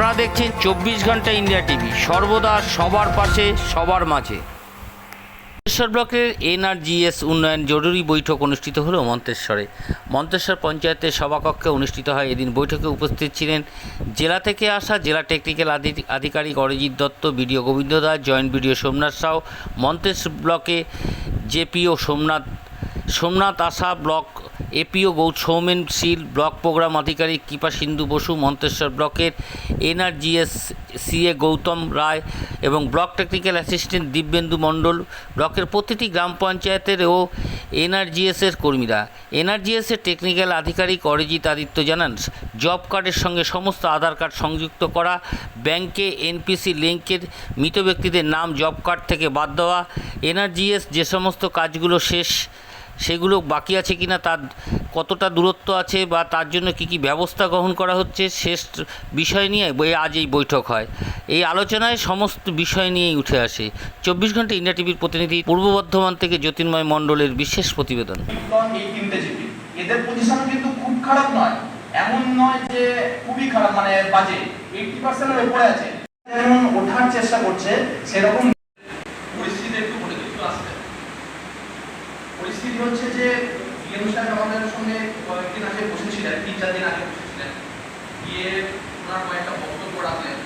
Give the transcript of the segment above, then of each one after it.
আপনারা দেখছেন চব্বিশ ঘণ্টা ইন্ডিয়া টিভি। সর্বদা সবার পাশে, সবার মাঝে। মন্তেশ্বর ব্লকের এনআরজিএস উন্নয়ন জরুরি বৈঠক অনুষ্ঠিত হলো মন্তেশ্বরে। মন্তেশ্বর পঞ্চায়েতের সভাকক্ষে অনুষ্ঠিত হয় এদিন বৈঠকে উপস্থিত ছিলেন জেলা থেকে আসা জেলা টেকনিক্যাল আধি- আধিকারিক Arijit Dutta, BDO Gobinda Das, joint BDO Somnath Shaw, Manteswar ব্লকে জেপিও সোমনাথ সোমনাথ আশা ব্লক এপিও গৌ সৌমেন শীল ব্লক প্রোগ্রাম আধিকারিক কৃপা সিন্ধু বসু, মন্তেশ্বর ব্লকের এনআরজিএস সিএ গৌতম রায় এবং block technical assistant Dibyendu Mondal, ব্লকের প্রতিটি গ্রাম পঞ্চায়েতের ও এনআরজিএসের কর্মীরা। এনআরজিএসের টেকনিক্যাল আধিকারিক অরিজিৎ আদিত্য জানান, জব কার্ডের সঙ্গে সমস্ত আধার কার্ড সংযুক্ত করা, ব্যাংকে এনপিসি লিঙ্কের মৃত ব্যক্তিদের নাম জব কার্ড থেকে বাদ দেওয়া, এনআরজিএস যে সমস্ত কাজগুলো শেষ সেগুলো বাকি আছে কিনা, তার কতটা দূরত্ব আছে বা তার জন্য কি কি ব্যবস্থা গ্রহণ করা হচ্ছে শেষ বিষয় নিয়ে আজ এই বৈঠক হয়। এই আলোচনায় সমস্ত বিষয় নিয়েই উঠে আসে। চব্বিশ ঘণ্টা ইন্ডিয়া টিভির প্রতিনিধি পূর্ব বর্ধমান থেকে জ্যোতির্ময় মণ্ডলের বিশেষ প্রতিবেদন। এদের পজিশন কিন্তু খুব খারাপ নয়। এমন নয় যে খুবই খারাপ মানে বাজে। এইটটি পার্সেন্টের উপরে আছে। ওঠার চেষ্টা করছে, সেরকম পরিস্থিতি একটু বলে দিই, একটু আসতে পরিস্থিতি হচ্ছে যে ডিএম সাহেব আমাদের সঙ্গে কয়েকদিন আগে বসেছিলেন তিন চার দিন আগে বসেছিলেন গিয়ে ওনার কয়েকটা বক্তব্য রাখলেন।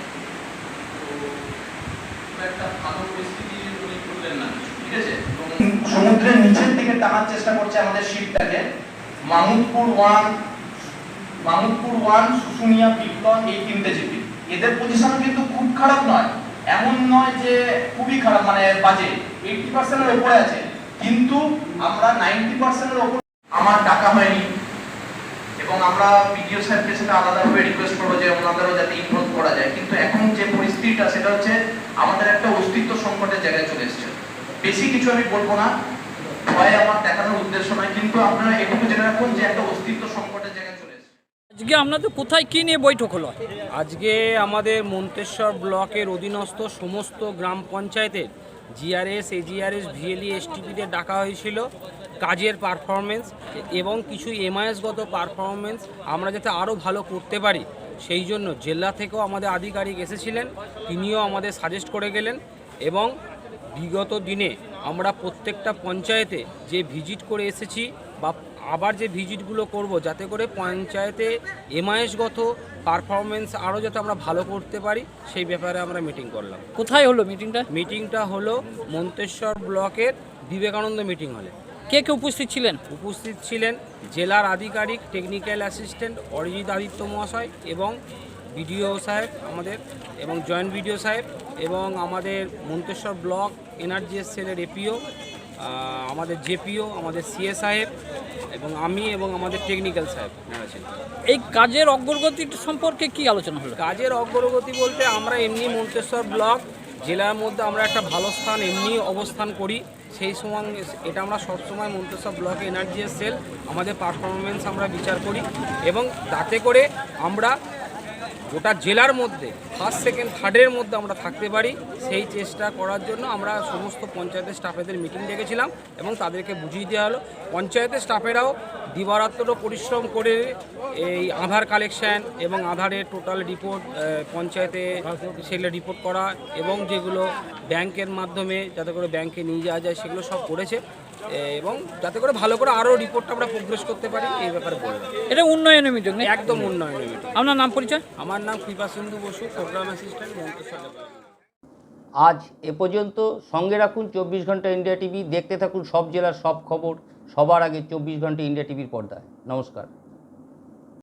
তো একটা ভালো পরিস্থিতি উনি করলেন না। ঠিক আছে? সমুদ্রের নিচের দিকে টানার চেষ্টা করছে আমাদের শিপটাকে মামুদপুর ওয়ান মামুদপুর ওয়ান, শুশুনিয়া বিপ্লব এই তিনটে জিপি। এদের পজিশন কিন্তু খুব খারাপ নয়। এমন নয় যে খুবই খারাপ মানে বাজে। এইটটি পার্সেন্টের উপরে আছে। কিন্তু আমরা নাইনটি পার্সেন্টের উপর আমার টাকা হয়নি। এবং আমরা বিডিও সাহেবকে সেটা আলাদাভাবে রিকোয়েস্ট করব যে ওনাদেরও যাতে ইনভলভ করা যায়। কিন্তু এখন যে পরিস্থিতিটা সেটা হচ্ছে আমাদের একটা অস্তিত্ব সংকটের জায়গায় চলে এসেছে। বেশি কিছু আমি বলব না। ভয় আমার দেখানোর উদ্দেশ্য নয় কিন্তু আপনারা এটুকু জেনে রাখুন যে একটা অস্তিত্ব সংকটের জায়গায় চলে এসেছে। আজকে আপনাদের কোথায় কি নিয়ে বৈঠক হলো? আজকে আমাদের মন্তেশ্বর ব্লকের অধীনস্থ সমস্ত গ্রাম পঞ্চায়েতের জিআরএস এজিআরএস ভিএলই এসটিপিতে ডাকা হয়েছিল কাজের পারফরমেন্স এবং কিছু এমআইএসগত পারফরমেন্স আমরা যাতে আরও ভালো করতে পারি, সেই জন্য জেলা থেকেও আমাদের আধিকারিক এসেছিলেন, তিনিও আমাদের সাজেস্ট করে গেলেন এবং বিগত দিনে আমরা প্রত্যেকটা পঞ্চায়েতে যে ভিজিট করে এসেছি বা আবার যে ভিজিটগুলো করব যাতে করে পঞ্চায়েতে এমআইএসগত পারফরমেন্স আরও যাতে আমরা ভালো করতে পারি সেই ব্যাপারে আমরা মিটিং করলাম। কোথায় হলো মিটিংটা মিটিংটা হলো মন্তেশ্বর ব্লকের বিবেকানন্দ মিটিং হলে। কে কে উপস্থিত ছিলেন? উপস্থিত ছিলেন জেলার আধিকারিক টেকনিক্যাল অ্যাসিস্ট্যান্ট অরিজিৎ আদিত্য মহাশয় এবং বিডিও সাহেব আমাদের এবং জয়েন্ট বিডিও সাহেব এবং আমাদের মন্তেশ্বর ব্লক এনআরজিএস সেলের এপিও আমাদের জেপিও আমাদের সিএ সাহেব এবং আমি এবং আমাদের টেকনিক্যাল সাহেব ছিলেন। এই কাজের অগ্রগতি সম্পর্কে কি আলোচনা হলো? কাজের অগ্রগতি বলতে আমরা এমনি মন্তেশ্বর ব্লক জেলার মধ্যে আমরা একটা ভালো স্থান এমনি অবস্থান করি। সেই সময় এটা আমরা সবসময় মন্তেশ্বর ব্লক এনার্জি সেল আমাদের পারফরমেন্স আমরা বিচার করি এবং তাতে করে আমরা গোটা জেলার মধ্যে ফার্স্ট সেকেন্ড থার্ডের মধ্যে আমরা থাকতে পারি। সেই চেষ্টা করার জন্য আমরা সমস্ত পঞ্চায়েতের স্টাফেদের মিটিং ডেকেছিলাম এবং তাদেরকে বুঝিয়ে দেওয়া হলো। পঞ্চায়েতের স্টাফেরাও দিবারাত্র পরিশ্রম করে এই আধার কালেকশন এবং আধারের টোটাল রিপোর্ট পঞ্চায়েতে সেগুলো রিপোর্ট করা এবং যেগুলো ব্যাংকের মাধ্যমে যাতে করে ব্যাংকে নিয়ে যাওয়া যায় সেগুলো সব করেছে। এবং যাতে করে ভালো করে আরও রিপোর্টটা আমরা প্রোগ্রেস করতে পারি এই ব্যাপারে বললাম। এটা উন্নয়নের মিটিং? একদম উন্নয়নের মিটিং আপনার নাম পরিচয়? আমার নাম কৃপা সিন্ধু বসু প্রোগ্রাম অ্যাসিস্ট্যান্ট মন্ত্রসভা আজ এ পর্যন্ত সঙ্গে রাখুন চব্বিশ ঘণ্টা ইন্ডিয়া টিভি দেখতে থাকুন সব জেলার সব খবর সবার আগে চব্বিশ ঘণ্টা ইন্ডিয়া টিভির পর্দায়। নমস্কার।